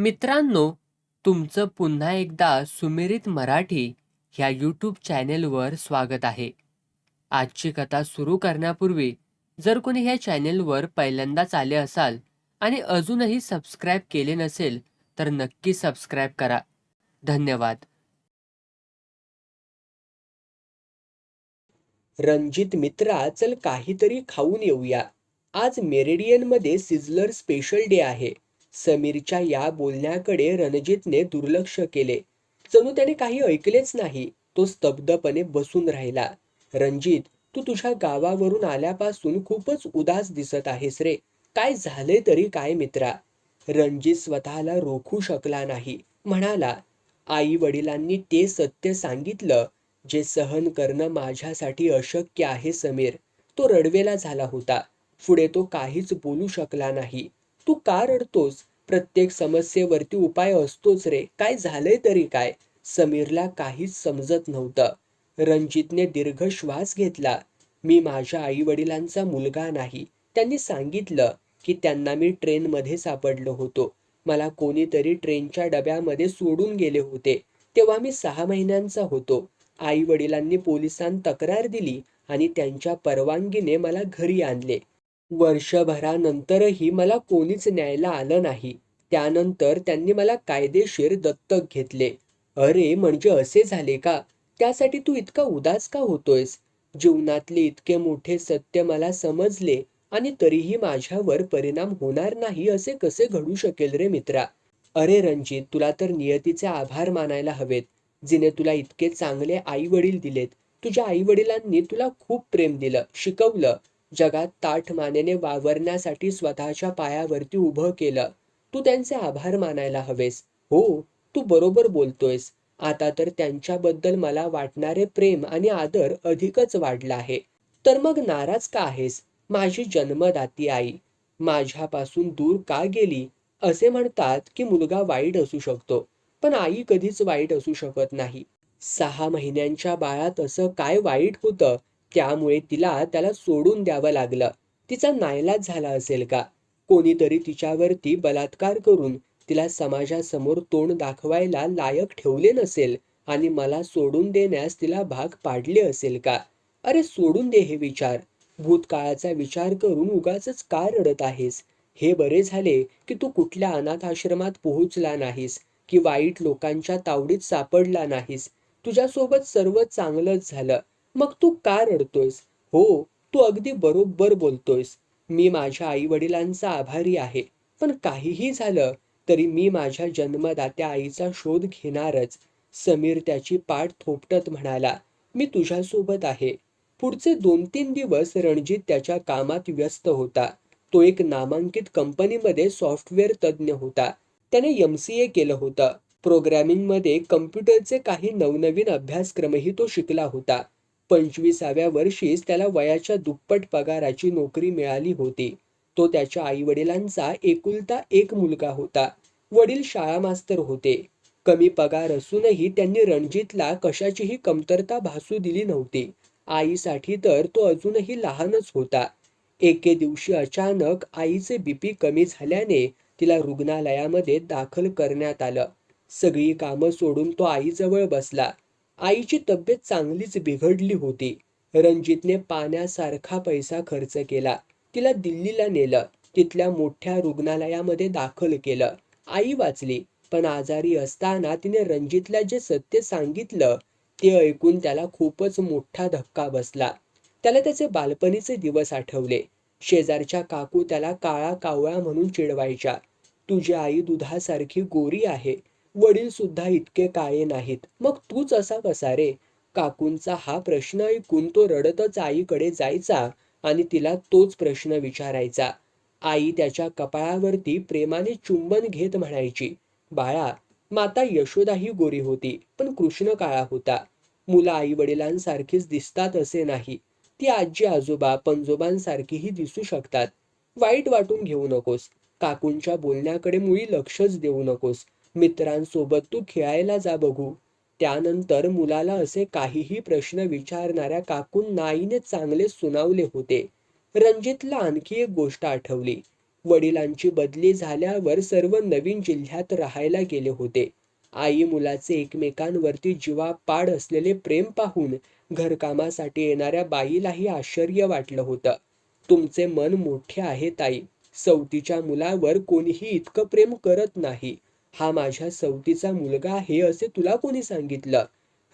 मित्रांनो तुमचं पुन्हा एकदा सुमिरित मराठी ह्या यूट्यूब चॅनेलवर स्वागत आहे. आजची कथा सुरू करण्यापूर्वी जर कोणी ह्या चॅनेलवर पहिल्यांदाच आले असाल आणि अजूनही सबस्क्राईब केले नसेल तर नक्की सबस्क्राईब करा. धन्यवाद. रणजित मित्रा चल काहीतरी खाऊन येऊया. आज मेरेडियनमध्ये सिझलर स्पेशल डे आहे. समीरच्या या बोलण्याकडे रणजितने दुर्लक्ष केले. जणू त्याने काही ऐकलेच नाही. तो स्तब्धपणे बसून राहिला. रणजित तू तुझ्या गावावरून आल्यापासून खूपच उदास दिसत आहेस रे. काय झाले तरी काय मित्रा रणजित स्वतःला रोखू शकला नाही. म्हणाला आई वडिलांनी ते सत्य सांगितलं जे सहन करणं माझ्यासाठी अशक्य आहे समीर. तो रडवेला झाला होता. पुढे तो काहीच बोलू शकला नाही. तू का रडतोस? प्रत्येक समस्येवरती उपाय असतोच रे. काय झालंय तरी काय? समीरला काहीच समजत नव्हतं. रणजितने दीर्घ श्वास घेतला. मी माझ्या आई वडिलांचा मुलगा नाही. त्यांनी सांगितलं की त्यांना मी ट्रेनमध्ये सापडलो होतो. मला कोणीतरी ट्रेनच्या डब्यामध्ये सोडून गेले होते. तेव्हा मी सहा महिन्यांचा होतो. आई वडिलांनी पोलिसांत तक्रार दिली आणि त्यांच्या परवानगीने मला घरी आणले. वर्षभरानंतरही मला कोणीच न्यायला आलं नाही. त्यानंतर त्यांनी मला कायदेशीर दत्तक घेतले. अरे म्हणजे असे झाले का? त्यासाठी तू इतका उदास का होतोयस? जीवनातले इतके मोठे सत्य मला समजले आणि तरीही माझ्यावर परिणाम होणार नाही असे कसे घडू शकेल रे मित्रा? अरे रणजित तुला तर नियतीचे आभार मानायला हवेत. जिने तुला इतके चांगले आई वडील दिलेत. तुझ्या आई वडिलांनी तुला खूप प्रेम दिलं शिकवलं. जगात ताठ मानेने वावरण्यासाठी स्वतःच्या पायावरती उभं केलं. तू त्यांचे आभार मानायला हवेस. हो तू बरोबर बोलतोयस. आता तर त्यांच्याबद्दल मला वाटणारे प्रेम आणि आदर अधिकच वाढला आहे. तर मग नाराज का आहेस? माझी जन्मदाती आई. माझ्यापासून दूर का गेली? असे म्हणतात की मुलगा वाईट असू शकतो पण आई कधीच वाईट असू शकत नाही. सहा महिन्यांच्या बाळात असं काय वाईट होतं? त्यामुळे तिला त्याला सोडून द्यावं लागलं. तिचा नायलाज झाला असेल का? कोणीतरी तिच्यावरती बलात्कार करून तिला समाजासमोर तोंड दाखवायला लायक ठेवले नसेल आणि मला सोडून देण्यास तिला भाग पाडले असेल का? अरे सोडून दे हे विचार. भूतकाळाचा विचार करून उगाच का रडत आहेस? हे बरे झाले की तू कुठल्या अनाथ आश्रमात पोहोचला नाहीस की वाईट लोकांच्या तावडीत सापडला नाहीस? तुझ्यासोबत सर्व चांगलंच झालं. मग तू का रडतोयस? हो तू अगदी बरोबर बोलतोयस. मी माझ्या आई वडिलांचा आभारी आहे. पण काहीही झालं तरी मी माझ्या जन्मदात्या आईचा शोध घेणारच. समीर त्याची पाठ थोपटत म्हणाला मी तुझ्यासोबत आहे. पुढचे दोन तीन दिवस रणजित त्याच्या कामात व्यस्त होता. तो एक नामांकित कंपनीमध्ये सॉफ्टवेअर तज्ज्ञ होता. त्याने एम सी ए केलं होतं. प्रोग्रॅमिंगमध्ये कम्प्युटरचे काही नवनवीन अभ्यासक्रमही तो शिकला होता. पंचवीसाव्या वर्षीच त्याला वयाच्या दुप्पट पगाराची नोकरी मिळाली होती. तो त्याच्या आईवडिलांचा एकुलता एक मुलगा होता. वडील शाळा मास्तर होते. कमी पगार असूनही त्यांनी रणजितला कशाचीही कमतरता भासू दिली नव्हती. आईसाठी तर तो अजूनही लहानच होता. एके दिवशी अचानक आईचे बीपी कमी झाल्याने तिला रुग्णालयामध्ये दाखल करण्यात आलं. सगळी कामं सोडून तो आईजवळ बसला. आईची तब्येत चांगलीच बिघडली होती. रणजितने पाण्यासारखा पैसा खर्च केला. तिला दिल्लीला नेलं. तिथल्या मोठ्या रुग्णालयामध्ये दाखल केलं. आई वाचली पण आजारी असताना तिने रणजितला जे सत्य सांगितलं ते ऐकून त्याला खूपच मोठा धक्का बसला. त्याला त्याचे बालपणीचे दिवस आठवले. शेजारच्या काकू त्याला काळा कावळा म्हणून चिडवायच्या. तुझी आई दुधासारखी गोरी आहे. वडील सुद्धा इतके काळे नाहीत. मग तूच असा कसा रे? काकूंचा हा प्रश्न ऐकून तो रडतच आईकडे जायचा आणि तिला तोच प्रश्न विचारायचा. आई त्याच्या कपाळावरती प्रेमाने चुंबन घेत म्हणायची बाळा माता यशोदा ही गोरी होती पण कृष्ण काळा होता. मुलं आई वडिलांसारखीच दिसतात असे नाही. ती आजी आजोबा पंजोबांसारखीही दिसू शकतात. वाईट वाटून घेऊ नकोस. काकूंच्या बोलण्याकडे मुळी लक्षच देऊ नकोस. मित्रांसोबत तू खेळायला जा बघू. त्यानंतर मुलाला असे काहीही प्रश्न विचारणाऱ्या काकून नाईने चांगले सुनावले होते. रणजितला आणखी एक गोष्ट आठवली. वडिलांची बदली झाल्यावर सर्व नवीन जिल्ह्यात राहायला गेले होते. आई मुलाचे एकमेकांवरती जीवापाड असलेले प्रेम पाहून घरकामासाठी येणाऱ्या बाईलाही आश्चर्य वाटलं होतं. तुमचे मन मोठे आहे ताई. सवतीच्या मुलावर कोणीही इतकं प्रेम करत नाही. हा माझ्या सवतीचा मुलगा आहे असे तुला कोणी सांगितलं?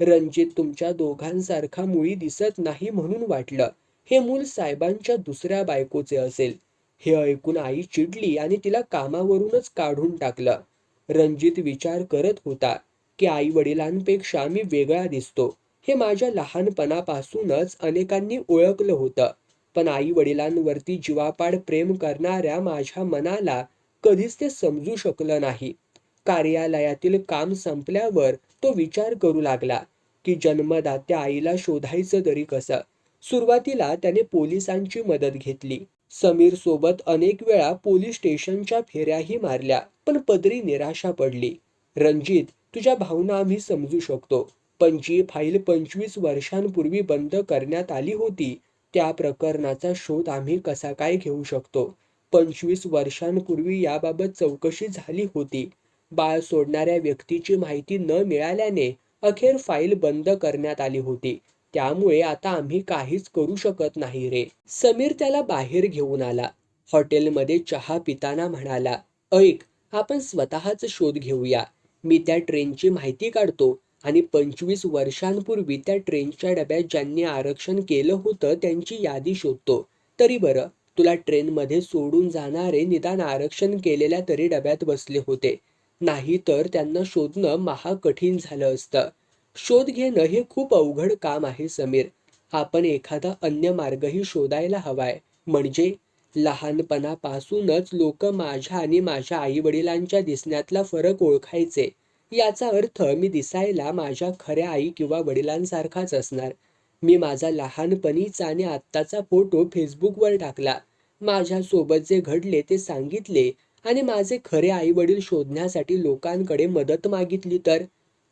रणजित तुमच्या दोघांसारखा मुळी दिसत नाही म्हणून वाटलं. हे मूल साहेबांच्या दुसऱ्या बायकोचे असेल. हे ऐकून आई चिडली आणि तिला कामावरूनच काढून टाकलं. रणजित विचार करत होता की आई वडिलांपेक्षा मी वेगळा दिसतो. हे माझ्या लहानपणापासूनच अनेकांनी ओळखलं होतं. पण आई वडिलांवरती जीवापाड प्रेम करणाऱ्या माझ्या मनाला कधीच ते समजू शकलं नाही. कार्यालयातील काम संपल्यावर तो विचार करू लागला की जन्मदात्या आईला शोधायचं तरी कसं? सुरुवातीला त्याने पोलिसांची मदत घेतली. समीर सोबत अनेक वेळा पोलीस स्टेशनच्या फेऱ्याही मारल्या पण पदरी निराशा पडली. रणजित तुझ्या भावना आम्ही समजू शकतो पण जी फाईल पंचवीस वर्षांपूर्वी बंद करण्यात आली होती त्या प्रकरणाचा शोध आम्ही कसा काय घेऊ शकतो? पंचवीस वर्षांपूर्वी याबाबत चौकशी झाली होती बाळ सोडणाऱ्या व्यक्तीची माहिती न मिळाल्याने अखेर फाईल बंद करण्यात आली होती. त्यामुळे आता आम्ही काहीच करू शकत नाही रे. समीर त्याला बाहेर घेऊन आला. हॉटेलमध्ये चहा पिताना म्हणाला ऐक आपण स्वतःच शोध घेऊया. मी त्या ट्रेनची माहिती काढतो आणि पंचवीस वर्षांपूर्वी त्या ट्रेनच्या डब्यात ज्यांनी आरक्षण केलं होतं त्यांची यादी शोधतो. तरी बरं तुला ट्रेनमध्ये सोडून जाणारे निदान आरक्षण केलेल्या तरी डब्यात बसले होते. नाही तर त्यांना शोधणं महाकठीण झालं असतं. शोध घेणं हे खूप अवघड काम आहे समीर. आपण एखादा अन्य मार्गही शोधायला हवाय. म्हणजे? लहानपणापासूनच लोक माझ्या आणि माझ्या आई वडिलांच्या दिसण्यातला फरक ओळखायचे. याचा अर्थ मी दिसायला माझ्या खऱ्या आई किंवा वडिलांसारखाच असणार. मी माझा लहानपणीचा आणि आत्ताचा फोटो फेसबुकवर टाकला. माझ्या सोबत जे घडले ते सांगितले. आणि माझे खरे आई वडील शोधण्यासाठी लोकांकडे मदत मागितली तर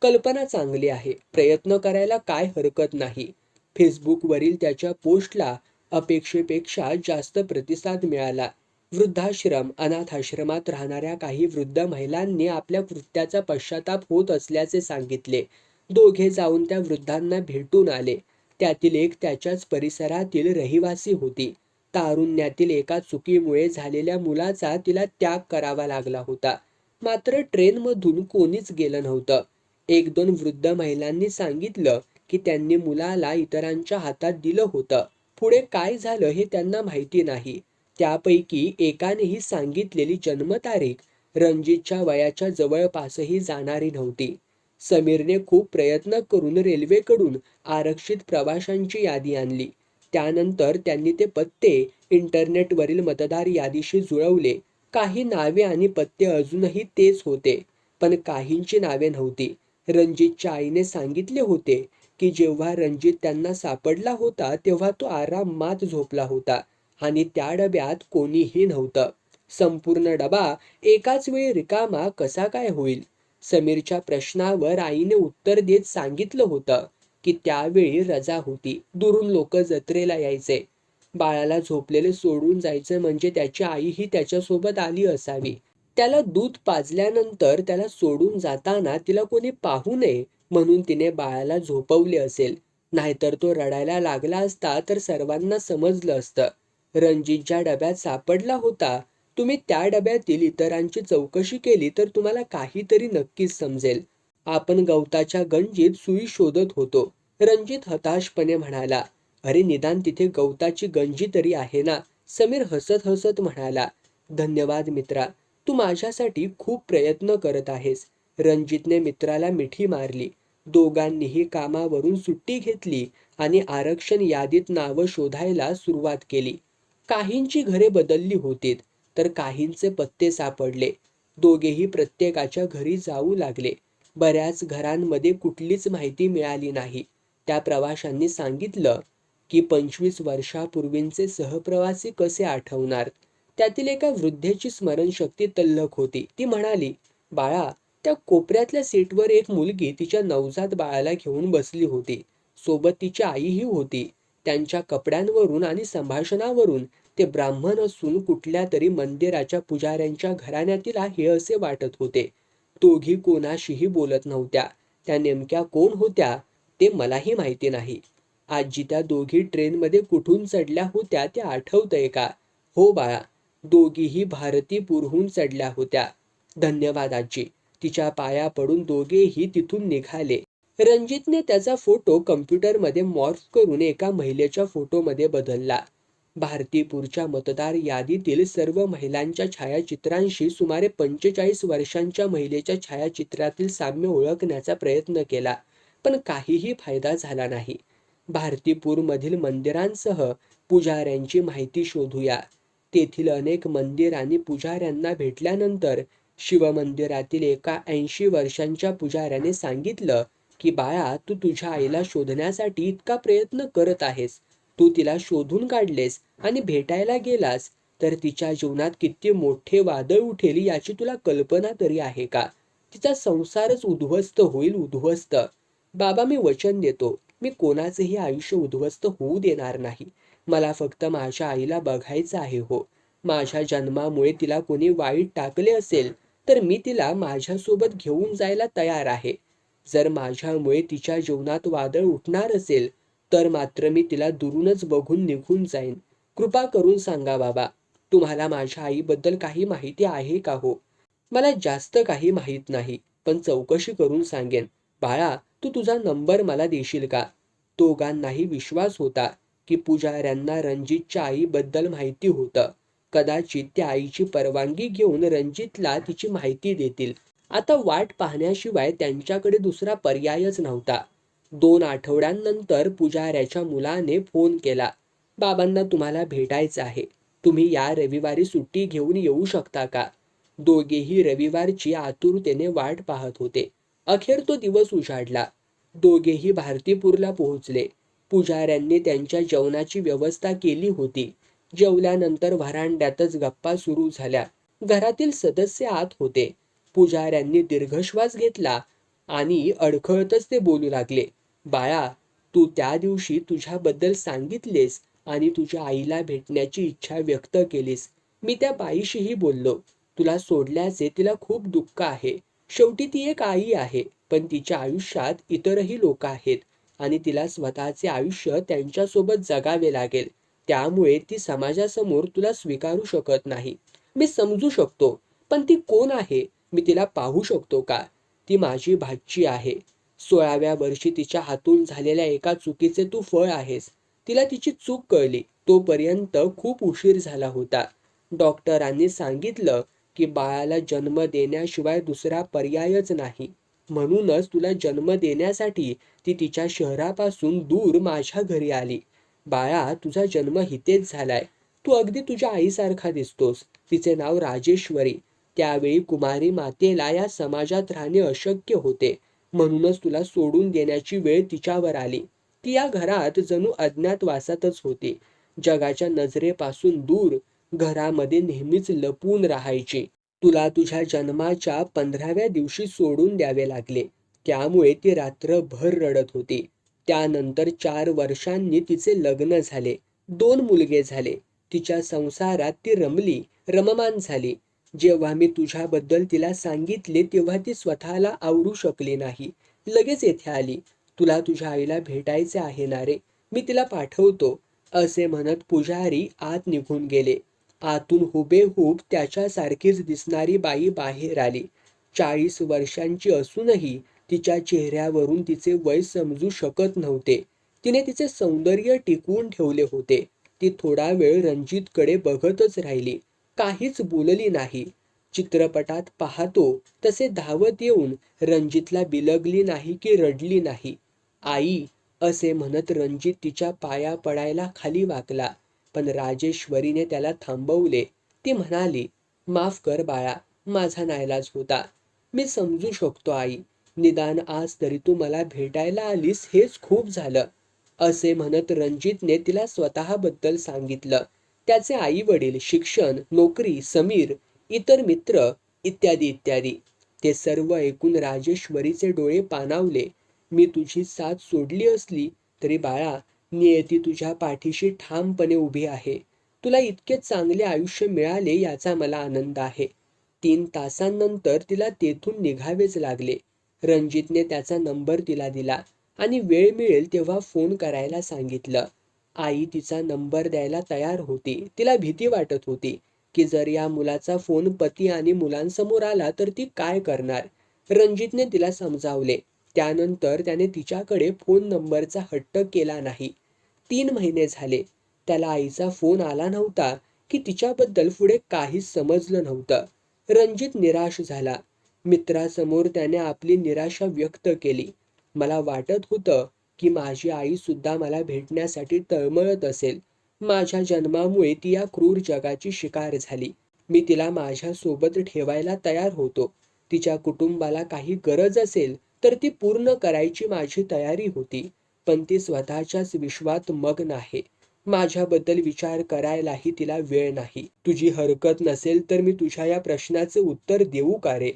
कल्पना चांगली आहे. प्रयत्न करायला काय हरकत नाही. फेसबुकवरील त्याच्या पोस्टला अपेक्षेपेक्षा जास्त प्रतिसाद मिळाला. वृद्धाश्रम अनाथाश्रमात राहणाऱ्या काही वृद्ध महिलांनी आपल्या कृत्याचा पश्चाताप होत असल्याचे सांगितले. दोघे जाऊन त्या वृद्धांना भेटून आले. त्यातील एक त्याच्याच परिसरातील रहिवासी होती. तारुण्यातील एका चुकीमुळे झालेल्या मुलाचा तिला त्याग करावा लागला होता. मात्र ट्रेनमधून कोणीच गेलं नव्हतं. एक दोन वृद्ध महिलांनी सांगितलं की त्यांनी मुलाला इतरांच्या हातात दिलं होतं. पुढे काय झालं हे त्यांना माहिती नाही. त्यापैकी एकानेही सांगितलेली जन्मतारीख रणजितच्या वयाच्या जवळपासही जाणारी नव्हती. समीरने खूप प्रयत्न करून रेल्वेकडून आरक्षित प्रवाशांची यादी आणली. त्यानंतर त्यांनी ते पत्ते इंटरनेटवरील मतदार यादीशी जुळवले. काही नावे आणि पत्ते अजूनही तेच होते पण काहींची नावे नव्हती. रणजितच्या आईने सांगितले होते की जेव्हा रणजित त्यांना सापडला होता तेव्हा तो आरामात झोपला होता आणि त्या डब्यात कोणीही नव्हतं. संपूर्ण डबा एकाच वेळी रिकामा कसा काय होईल? समीरच्या प्रश्नावर आईने उत्तर देत सांगितलं होतं. की त्यावेळी रजा होती. दुरून लोक जत्रेला यायचे. बाळाला झोपलेले सोडून जायचं म्हणजे त्याची आईही त्याच्यासोबत आली असावी. त्याला दूध पाजल्यानंतर त्याला सोडून जाताना तिला कोणी पाहू नये म्हणून तिने बाळाला झोपवले असेल. नाहीतर तो रडायला लागला असता तर सर्वांना समजलं असतं. रणजित ज्या डब्यात सापडला होता. तुम्ही त्या डब्यातील इतरांची चौकशी केली तर तुम्हाला काहीतरी नक्कीच समजेल. आपण गवताच्या गंजीत सुई शोधत होतो. रणजित हताशपणे म्हणाला अरे निदान तिथे गवताची गंजी तरी आहे ना? समीर हसत हसत म्हणाला धन्यवाद मित्रा तू माझ्यासाठी खूप प्रयत्न करत आहेस. रणजितने मित्राला मिठी मारली दोघांनीही कामावरून सुट्टी घेतली आणि आरक्षण यादीत नावं शोधायला सुरुवात केली. काहींची घरे बदलली होतीत तर काहींचे पत्ते सापडले. दोघेही प्रत्येकाच्या घरी जाऊ लागले. बऱ्याच घरांमध्ये कुठलीच माहिती मिळाली नाही. त्या प्रवाशांनी सांगितलं की पंचवीस वर्षापूर्वींचे सहप्रवासी कसे आठवणार? त्यातील एका वृद्धेची स्मरणशक्ती तल्लख होती. ती म्हणाली बाळा त्या कोपऱ्यातल्या सीटवर एक मुलगी तिच्या नवजात बाळाला घेऊन बसली होती. सोबत तिची आईही होती. त्यांच्या कपड्यांवरून आणि संभाषणावरून ते ब्राह्मण असून कुठल्या तरी मंदिराच्या पुजाऱ्यांच्या घराण्यातील आहे असे वाटत होते. दोघी कोणाशीही बोलत नव्हत्या. त्या नेमक्या कोण होत्या ते मलाही माहिती नाही. आजी त्या दोघी ट्रेनमध्ये कुठून चढल्या होत्या ते आठवतंय का? हो बाळा दोघीही भारतीपूरहून चढल्या होत्या. धन्यवाद आजी. तिच्या पाया पडून दोघेही तिथून निघाले. रणजितने त्याचा फोटो कम्प्युटरमध्ये मॉर्फ करून एका महिलेच्या फोटोमध्ये बदलला. भारतीपूरच्या मतदार यादीतील सर्व महिलांच्या छायाचित्रांशी सुमारे पंचेचाळीस वर्षांच्या महिलेच्या छायाचित्रातील साम्य ओळखण्याचा प्रयत्न केला पण काहीही फायदा झाला नाही. भारतीपूरमधील मंदिरांसह पुजाऱ्यांची माहिती शोधूया. तेथील अनेक मंदिर आणि पुजाऱ्यांना भेटल्यानंतर शिवमंदिरातील एका ऐंशी वर्षांच्या पुजाऱ्याने सांगितलं की बाळा तू तुझ्या आईला शोधण्यासाठी इतका प्रयत्न करत आहेस. तू तिला शोधून काढलेस आणि भेटायला गेलास तर तिच्या जीवनात किती मोठे वादळ उठेल याची तुला कल्पना तरी आहे का? तिचा संसारच उद्ध्वस्त होईल उद्ध्वस्त. बाबा मी वचन देतो. मी कोणाचेही आयुष्य उद्ध्वस्त होऊ देणार नाही. मला फक्त माझ्या आईला बघायचं आहे हो. माझ्या जन्मामुळे तिला कोणी वाईट टाकले असेल तर मी तिला माझ्यासोबत घेऊन जायला तयार आहे. जर माझ्यामुळे तिच्या जीवनात वादळ उठणार असेल तर मात्र मी तिला दुरूनच बघून निघून जाईन. कृपा करून सांगा बाबा तुम्हाला माझ्या आईबद्दल काही माहिती आहे का हो? मला जास्त काही माहीत नाही पण चौकशी करून सांगेन. बाळा तू तुझा नंबर मला देशील का? दोघांनाही विश्वास होता की पुजाऱ्यांना रणजितच्या आईबद्दल माहिती होतं. कदाचित त्या आईची परवानगी घेऊन रणजितला तिची माहिती देतील. आता वाट पाहण्याशिवाय त्यांच्याकडे दुसरा पर्यायच नव्हता. दोन आठवड्यांनंतर पुजाऱ्याच्या मुलाने फोन केला बाबांना तुम्हाला भेटायचं आहे. तुम्ही या रविवारी सुट्टी घेऊन येऊ शकता का? दोघेही रविवारची आतुरतेने वाट पाहत होते. अखेर तो दिवस उजाडला. दोघेही भारतीपूरला पोहोचले. पुजाऱ्यांनी त्यांच्या जेवणाची व्यवस्था केली होती. जेवल्यानंतर व्हरांड्यातच गप्पा सुरू झाल्या. घरातील सदस्य आत होते. पुजाऱ्यांनी दीर्घश्वास घेतला आणि अडखळतच ते बोलू लागले. बाळा तू त्या दिवशी तुझ्याबद्दल सांगितलेस आणि तुझ्या आईला भेटण्याची इच्छा व्यक्त केलीस. मी त्या बाईशीही बोललो. तुला सोडल्याचे तिला खूप दुःख आहे. शेवटी ती एक आई आहे पण तिच्या आयुष्यात इतरही लोक आहेत आणि तिला स्वतःचे आयुष्य त्यांच्यासोबत जगावे लागेल. त्यामुळे ती समाजासमोर तुला स्वीकारू शकत नाही. मी समजू शकतो पण ती कोण आहे? मी तिला पाहू शकतो का? ती माझी भाची आहे. सोळाव्या वर्षी तिच्या हातून झालेल्या एका चुकीचे तू फळ आहेस. तिला तिची चूक कळली. तोपर्यंत खूप उशीर झाला होता. डॉक्टरांनी सांगितलं की बाळाला जन्म देण्याशिवाय दुसरा पर्यायच नाही. म्हणूनच तुला जन्म देण्यासाठी ती तिच्या शहरापासून दूर माझ्या घरी आली. बाळा तुझा जन्म हितेच झालाय. तू अगदी तुझ्या आईसारखा दिसतोस. तिचे नाव राजेश्वरी. त्यावेळी कुमारी मातेला या समाजात राहणे अशक्य होते. म्हणूनच तुला सोडून देण्याची वेळ तिच्यावर आली. ती या घरात जणू अज्ञातवासातच होती. जगाच्या नजरेपासून दूर घरामध्ये नेहमीच लपून राहायची. तुला तुझ्या जन्माच्या पंधराव्या दिवशी सोडून द्यावे लागले. त्यामुळे ती रात्रभर रडत होती. त्यानंतर चार वर्षांनी तिचे लग्न झाले. दोन मुलगे झाले. तिच्या संसारात ती रमली रममान झाली. जेव्हा मी तुझ्याबद्दल तिला सांगितले तेव्हा ती स्वतःला आवरू शकली नाही. लगेच येथे आली. तुला तुझ्या आईला भेटायचे आहे ना रे? मी तिला पाठवतो. असे म्हणत पुजारी आत निघून गेले. आतून हुबेहूब त्याच्यासारखीच दिसणारी बाई बाहेर आली. चाळीस वर्षांची असूनही तिच्या चेहऱ्यावरून तिचे वय समजू शकत नव्हते. तिने तिचे सौंदर्य टिकवून ठेवले होते. ती थोडा वेळ रणजितकडे बघतच राहिली. काहीच बोलली नाही. चित्रपटात पाहतो तसे धावत येऊन रणजितला बिलगली नाही की रडली नाही. आई असे म्हणत रणजित तिच्या पाया पडायला खाली वाकला. पण राजेश्वरीने त्याला थांबवले. ती म्हणाली माफ कर बाळा माझा नायलाज होता. मी समजू शकतो आई. निदान आज तरी तू मला भेटायला आलीस हेच खूप झालं. असे म्हणत रणजितने तिला स्वतःबद्दल सांगितलं. त्याचे आई वडील शिक्षण नोकरी समीर इतर मित्र इत्यादी इत्यादी. ते सर्व ऐकून राजेश्वरीचे डोळे पाणावले. मी तुझी साथ सोडली असली तरी बाळा नियती तुझ्या पाठीशी ठामपणे उभी आहे. तुला इतके चांगले आयुष्य मिळाले याचा मला आनंद आहे. तीन तासांनंतर तिला तेथून निघावेच लागले. रणजितने त्याचा नंबर तिला दिला आणि वेळ मिळेल तेव्हा फोन करायला सांगितलं. आई तिचा नंबर द्यायला तयार होती. तिला भीती वाटत होती की जर या मुलाचा फोन पती आणि मुलांसमोर आला तर ती काय करणार? रणजितने तिला समजावले. त्यानंतर त्याने तिच्याकडे फोन नंबरचा हट्ट केला नाही. तीन महिने झाले. त्याला आईचा फोन आला नव्हता की तिच्याबद्दल पुढे काहीच समजलं नव्हतं. रणजित निराश झाला. मित्रासमोर त्याने आपली निराशा व्यक्त केली. मला वाटत होतं की माझी आई सुद्धा मला भेटण्यासाठी तळमळत असेल. माझ्या जन्मामुळे ती या क्रूर जगाची शिकार झाली. मी तिला माझ्यासोबत ठेवायला तयार होतो. तिच्या कुटुंबाला काही गरज असेल तर ती पूर्ण करायची माझी तयारी होती. पण ती स्वतःच्याच विश्वात मग्न आहे माझ्याबद्दल विचार करायलाही तिला वेळ नाही. तुझी हरकत नसेल तर मी तुझ्या या प्रश्नाचे उत्तर देऊ का रे?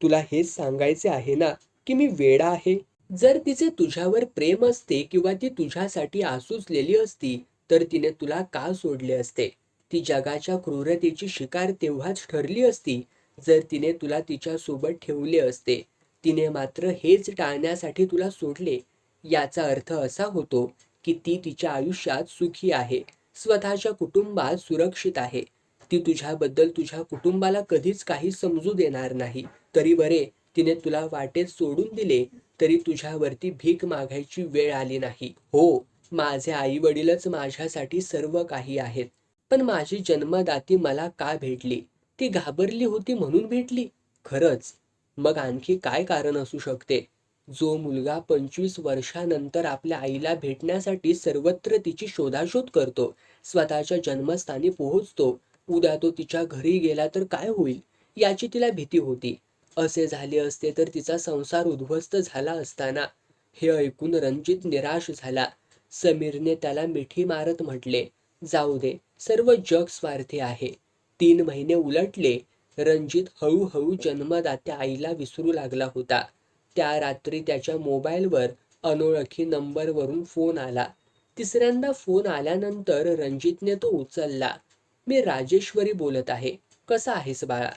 तुला हेच सांगायचे आहे ना की मी वेडा आहे? जर तिचे तुझ्यावर प्रेम असते किंवा ती तुझ्यासाठी आसुसलेली असती तर तिने तुला का सोडले असते? ती जगाच्या क्रूरतेची शिकार तेव्हाच ठरली असती जर तिने तुला तिच्या सोबत ठेवले असते. तिने मात्र हेच टाळण्यासाठी तुला सोडले. याचा अर्थ असा होतो की ती तिच्या आयुष्यात सुखी आहे स्वतःच्या कुटुंबात सुरक्षित आहे. ती तुझ्याबद्दल तुझ्या कुटुंबाला कधीच काही समजू देणार नाही. तरी बरे तिने तुला वाटेत सोडून दिले तरी तुझ्यावरती भीक मागायची वेळ आली नाही. हो माझे आई वडीलच माझ्यासाठी सर्व काही आहेत. पण माझी जन्मदाती मला का भेटली? ती घाबरली होती म्हणून भेटली. खरंच मग आणखी काय कारण असू शकते? जो मुलगा पंचवीस वर्षानंतर आपल्या आईला भेटण्यासाठी सर्वत्र तिची शोधाशोध करतो स्वतःच्या जन्मस्थानी पोहोचतो उद्या तो तिच्या घरी गेला तर काय होईल? याची तिला भीती होती. असे झाले असते तर तिचा संसार उद्ध्वस्त झाला असताना. हे ऐकून रणजित निराश झाला. समीरने त्याला मिठी मारत म्हटले जाऊ दे सर्व जग स्वार्थी आहे. तीन महिने उलटले रणजित हळूहळू जन्मदात्या आईला विसरू लागला होता. त्या रात्री त्याच्या मोबाईलवर अनोळखी नंबरवरून फोन आला. तिसऱ्यांदा फोन आल्यानंतर रणजितने तो उचलला. मी राजेश्वरी बोलत आहे. कसा आहेस बाळा?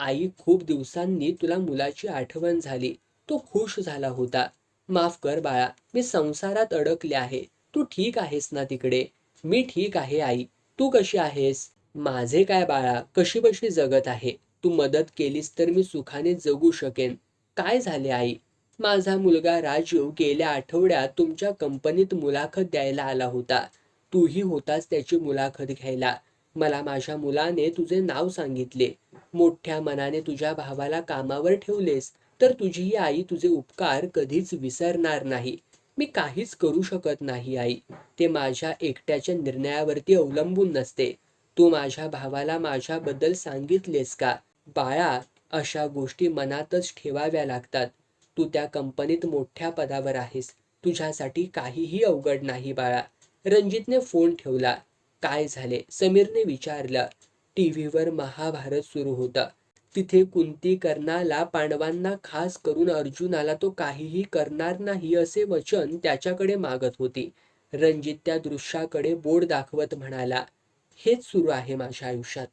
आई खूप दिवसांनी तुला मुलाची आठवण झाली. तो खुश झाला होता. माफ कर बाळा मी संसारात अडकले आहे. तू ठीक आहेस ना तिकडे? मी ठीक आहे आई. तू कशी आहेस? माझे काय बाळा कशी बशी जगत आहे? तू मदत केलीस तर मी सुखाने जगू शकेन. काय झाले आई? माझा मुलगा राजीव गेल्या आठवड्यात तुमच्या कंपनीत मुलाखत द्यायला आला होता. तूही होतास त्याची मुलाखत घ्यायला. मला माझ्या मुलाने तुझे नाव सांगितले. मोठ्या मनाने तुझ्या भावाला कामावर ठेवलेस तर तुझी ही आई तुझे उपकार कधीच विसरणार नाही. मी काहीच करू शकत नाही आई. ते माझ्या एकट्याच्या निर्णयावरती अवलंबून नसते. तू माझ्या भावाला माझ्याबद्दल सांगितलेस का? बाळा अशा गोष्टी मनातच ठेवाव्या लागतात. तू त्या कंपनीत मोठ्या पदावर आहेस. तुझ्यासाठी काहीही अवघड नाही बाळा. रणजितने फोन ठेवला. काय झाले? समीरने विचारलं. टीव्हीवर महाभारत सुरू होता. तिथे कुंती कर्णाला पांडवांना खास करून अर्जुनाला तो काहीही करणार नाही असे वचन त्याच्याकडे मागत होती. रणजित त्या दृश्याकडे बोर्ड दाखवत म्हणाला हेच सुरू आहे माझ्या आयुष्यात.